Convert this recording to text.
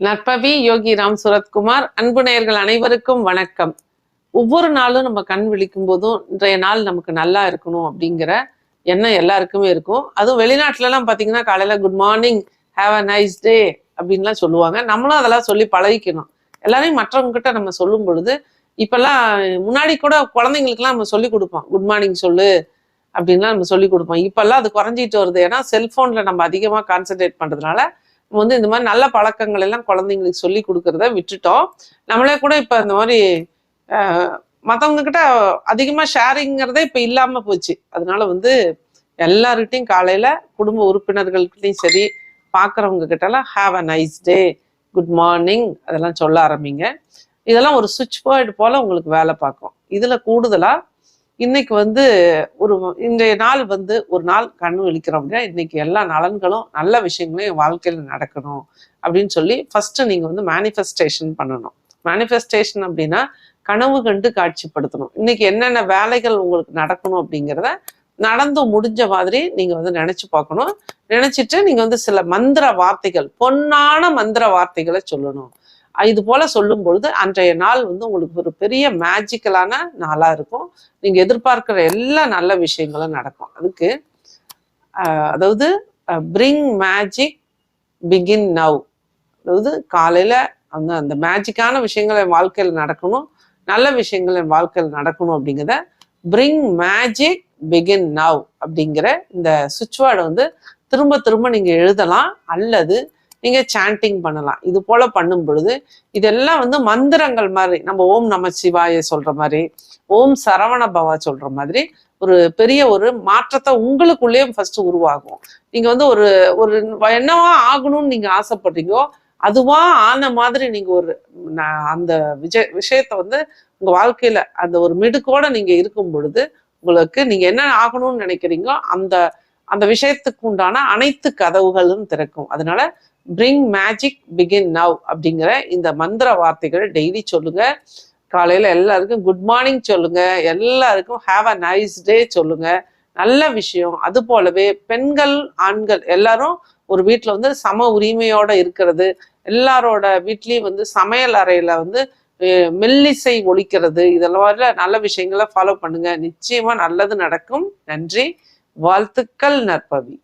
நற்பவி யோகி ராம் சுரத்குமார் அன்பு நேயர்கள் அனைவருக்கும் வணக்கம். ஒவ்வொரு நாளும் நம்ம கண் விழிக்கும் போதும் இன்றைய நாள் நமக்கு நல்லா இருக்கணும் அப்படிங்கிற எண்ணம் எல்லாருக்குமே இருக்கும். அதுவும் வெளிநாட்டுலலாம் பார்த்தீங்கன்னா காலையில் காலையில good morning have a nice day அப்படின்லாம் சொல்லுவாங்க. நம்மளும் அதெல்லாம் சொல்லி பழகிக்கணும். எல்லாரையும் மற்றவங்க கிட்ட நம்ம சொல்லும் பொழுது இப்போல்லாம் முன்னாடி கூட குழந்தைங்களுக்குலாம் நம்ம சொல்லி கொடுப்போம். குட் மார்னிங் சொல்லு அப்படின்லாம் நம்ம சொல்லி கொடுப்போம். இப்போல்லாம் அது குறைஞ்சிட்டு வருது. ஏன்னா செல்ஃபோனில் நம்ம அதிகமா கான்சென்ட்ரேட் பண்றதுனால வந்து இந்த மாதிரி நல்ல பழக்கங்கள் எல்லாம் குழந்தைங்களுக்கு சொல்லி கொடுக்கறத விட்டுட்டோம். நம்மளே கூட இப்போ இந்த மாதிரி மற்றவங்க கிட்ட அதிகமா ஷேரிங்கிறதே இப்ப இல்லாம போச்சு. அதனால வந்து எல்லாருக்கிட்டையும் காலையில குடும்ப உறுப்பினர்கள்கிட்டையும் சரி பாக்குறவங்க கிட்டலாம் have a nice day good morning அதெல்லாம் சொல்ல ஆரம்பிங்க. இதெல்லாம் ஒரு சுவிட்ச் போர்டு போல உங்களுக்கு வேலை பார்க்கும். இதுல கூடுதலா இன்னைக்கு வந்து ஒரு இன்றைய நாள் வந்து ஒரு நாள் கண்ணு விழிக்கிறோம் அப்படின்னா இன்னைக்கு எல்லா நலன்களும் நல்ல விஷயங்களும் என் வாழ்க்கையில நடக்கணும் அப்படின்னு சொல்லி ஃபர்ஸ்ட் நீங்க வந்து மேனிஃபெஸ்டேஷன் பண்ணணும். மேனிஃபெஸ்டேஷன் அப்படின்னா கனவு கண்டு காட்சிப்படுத்தணும். இன்னைக்கு என்னென்ன வேலைகள் உங்களுக்கு நடக்கணும் அப்படிங்கிறத நடந்து முடிஞ்ச மாதிரி நீங்க வந்து நினைச்சு பார்க்கணும். நினைச்சிட்டு நீங்க வந்து சில மந்திர வார்த்தைகள் பொன்னான மந்திர வார்த்தைகளை சொல்லணும். இது போல சொல்லும் பொழுது அன்றைய நாள் வந்து உங்களுக்கு ஒரு பெரிய மேஜிக்கலான நாளா இருக்கும். நீங்க எதிர்பார்க்கிற எல்லா நல்ல விஷயங்களும் நடக்கும். அதுக்கு அதாவது பிரிங் மேஜிக் பிகின் நவ் அதாவது காலையில அந்த அந்த மேஜிக்கான விஷயங்கள் என் வாழ்க்கையில் நடக்கணும். நல்ல விஷயங்கள் என் வாழ்க்கையில் நடக்கணும் அப்படிங்கிறத பிரிங் மேஜிக் பிகின் நவ் அப்படிங்கிற இந்த சுவிட்ச் வேர்டை வந்து திரும்ப திரும்ப நீங்க எழுதலாம். அல்லது நீங்க சாண்டிங் பண்ணலாம். இது போல பண்ணும் பொழுது இதெல்லாம் வந்து மந்திரங்கள் மாதிரி நம்ம ஓம் நம சிவாய சொல்ற மாதிரி ஓம் சரவண பவா சொல்ற மாதிரி ஒரு பெரிய ஒரு மாற்றத்தை உங்களுக்குள்ளேயே ஃபர்ஸ்ட் உருவாகும். நீங்க வந்து ஒரு ஒரு என்னவா ஆகணும்னு நீங்க ஆசைப்படுறீங்கோ அதுவா ஆன மாதிரி நீங்க ஒரு ந- அந்த விஜய் விஷயத்த வந்து உங்க வாழ்க்கையில அந்த ஒரு மிடுக்கோட நீங்க இருக்கும் பொழுது உங்களுக்கு நீங்க என்ன ஆகணும்னு நினைக்கிறீங்களோ அந்த அந்த விஷயத்துக்கு உண்டான அனைத்து கதவுகளும் திறக்கும். அதனால பிரிங் மேஜிக் பிகின் நவ் அப்படிங்கிற இந்த மந்திர வார்த்தைகளை டெய்லி சொல்லுங்க. காலையில் எல்லாருக்கும் குட் மார்னிங் சொல்லுங்க. எல்லாருக்கும் ஹாவ் அ நைஸ் டே சொல்லுங்க. நல்ல விஷயம். அது போலவே பெண்கள் ஆண்கள் எல்லாரும் ஒரு வீட்டில் வந்து சம உரிமையோட இருக்கிறது. எல்லாரோட வீட்லேயும் வந்து சமையல் அறையில வந்து மெல்லிசை ஒழிக்கிறது இதெல்லாம் நல்ல விஷயங்களை ஃபாலோ பண்ணுங்க. நிச்சயமா நல்லது நடக்கும். நன்றி. வாழ்த்துக்கள் நற்பவி.